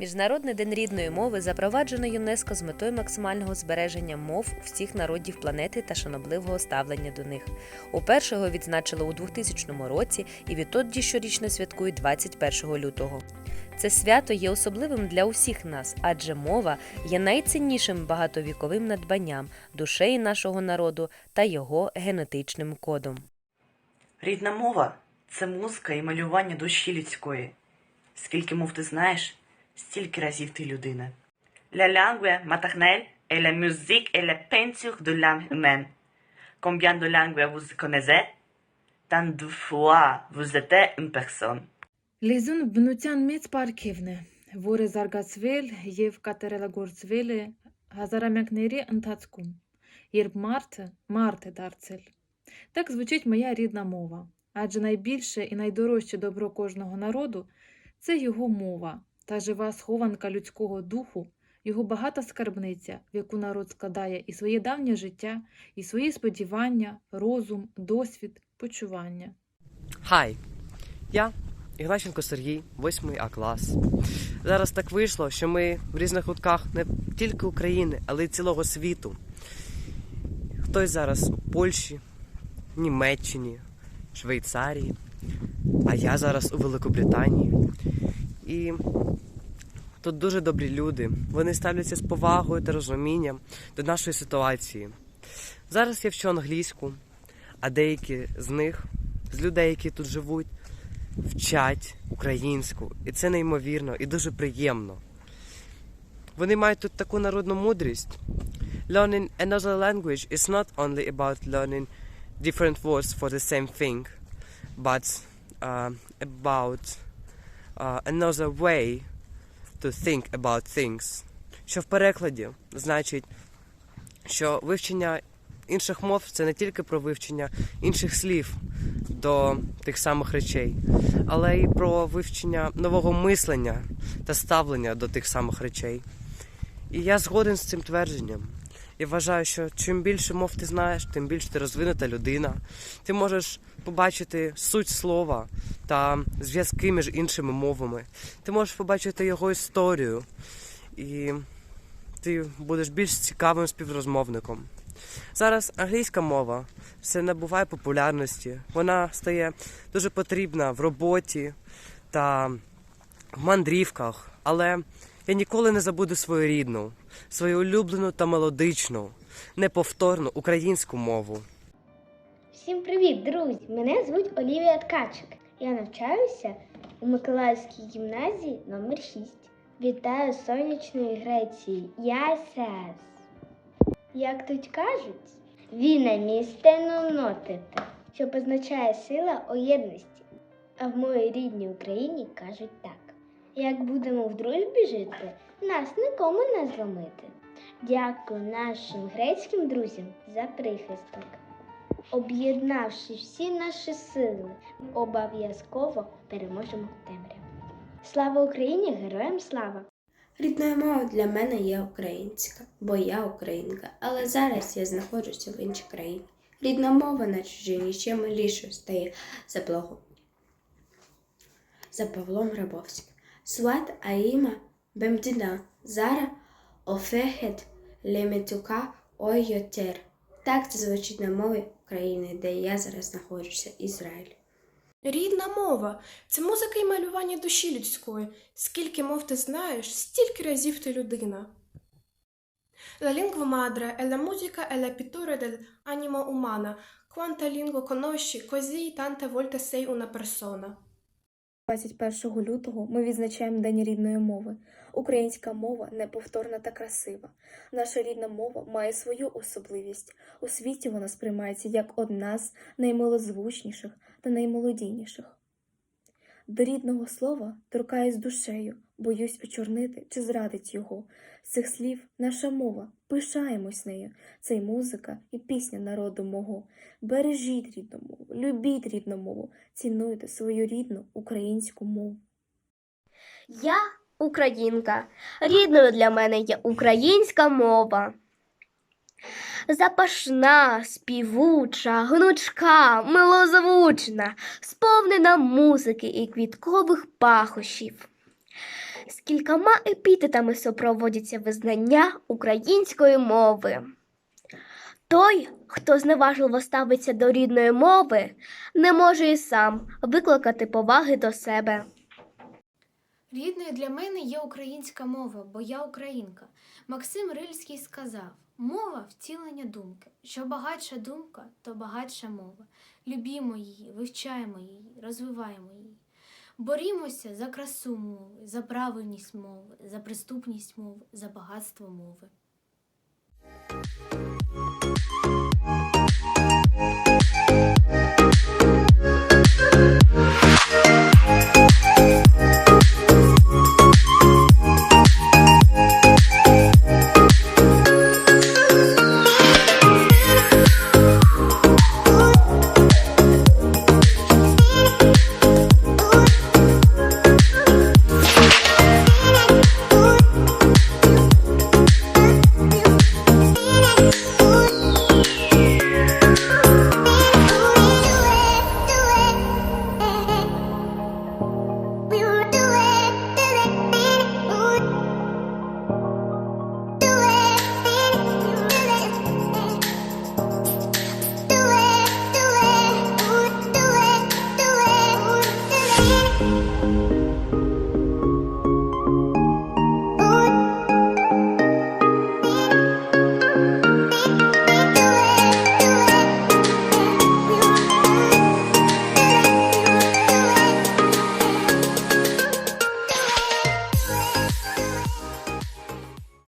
Міжнародний день рідної мови запроваджено ЮНЕСКО з метою максимального збереження мов всіх народів планети та шанобливого ставлення до них. Уперше його відзначили у 2000 році і відтоді щорічно святкують 21 лютого. Це свято є особливим для усіх нас, адже мова є найціннішим багатовіковим надбанням душеї нашого народу та його генетичним кодом. Рідна мова це музика і малювання душі людської. Скільки мов ти знаєш, стільки разів ти людина. La langue maternelle est la musique et la peinture de l'âme humaine. Combien de langues vous connaissez? Tant de fois vous êtes une personne. Lezun bnuțan meț parkevne. Vore zargatsvel, yev katerelagortsvele, газарамякнері ntацькум. Єрб марте, марте дарцель. Так звучить моя рідна мова. Адже найбільше і найдорожче добро кожного народу це його мова та жива схованка людського духу, його багата скарбниця, в яку народ складає і своє давнє життя, і свої сподівання, розум, досвід, почування. Хай! Я Ігнащенко Сергій, 8 А клас. Зараз так вийшло, що ми в різних кутках не тільки України, але й цілого світу. Хтось зараз у Польщі, Німеччині, Швейцарії, а я зараз у Великобританії. І тут дуже добрі люди. Вони ставляться з повагою та розумінням до нашої ситуації. Зараз я вчу англійську, а деякі з них, з людей, які тут живуть, вчать українську. І це неймовірно і дуже приємно. Вони мають тут таку народну мудрість. Learning another language is not only about learning different words for the same thing, but uh, about uh, another way to think about things. Що в перекладі значить, що вивчення інших мов це не тільки про вивчення інших слів до тих самих речей, але й про вивчення нового мислення та ставлення до тих самих речей. І я згоден з цим твердженням. Я вважаю, що чим більше мов ти знаєш, тим більше ти розвинута людина. Ти можеш побачити суть слова та зв'язки між іншими мовами. Ти можеш побачити його історію, і ти будеш більш цікавим співрозмовником. Зараз англійська мова все набуває популярності. Вона стає дуже потрібна в роботі та в мандрівках. Але я ніколи не забуду свою рідну, свою улюблену та мелодичну, неповторну українську мову. Всім привіт, друзі! Мене звуть Олівія Ткачик. Я навчаюся у Миколаївській гімназії номер 6 Вітаю сонячної Греції. Я сес. Як тут кажуть, віна місте нотите, що позначає сила о єдності. А в моїй рідній Україні кажуть так: як будемо в дружбі жити, нас нікому не зломити. Дякую нашим грецьким друзям за прихисток. Об'єднавши всі наші сили, обов'язково переможемо темряву. Слава Україні! Героям слава! Рідною мовою для мене є українська, бо я українка, але зараз я знаходжуся в іншій країні. Рідна мова на чужій ще милішою стає за благо. За Павлом Рабовським. Сват Аїма Бемдіна Зара Офехет Леметюка Ойотер. Так це звучить на мові країни, де я зараз знаходжуся, Ізраїль. Рідна мова це музика і малювання душі людської. Скільки мов ти знаєш, стільки разів ти людина. La lingua madre è la musica e la pittura dell'anima umana. Quanta lingua conosci, così tante volte sei una persona. 21 лютого ми відзначаємо День рідної мови. Українська мова неповторна та красива. Наша рідна мова має свою особливість. У світі вона сприймається як одна з наймилозвучніших та наймолодійніших. До рідного слова торкаюсь душею, боюсь очорнити чи зрадить його. Цих слів наша мова, пишаємось нею. Це й музика, і пісня народу мого. Бережіть рідну мову, любіть рідну мову, цінуйте свою рідну українську мову. Я українка. Рідною для мене є українська мова. Запашна, співуча, гнучка, милозвучна, сповнена музики і квіткових пахощів. скількома епітетами супроводяться визнання української мови. Той, хто зневажливо ставиться до рідної мови, не може і сам викликати поваги до себе. Рідною для мене є українська мова, бо я українка. Максим Рильський сказав: мова втілення думки. Що багатша думка, то багатша мова. Любімо її, вивчаємо її, розвиваємо її. Борімося за красу мови, за правильність мови, за приступність мови, за багатство мови.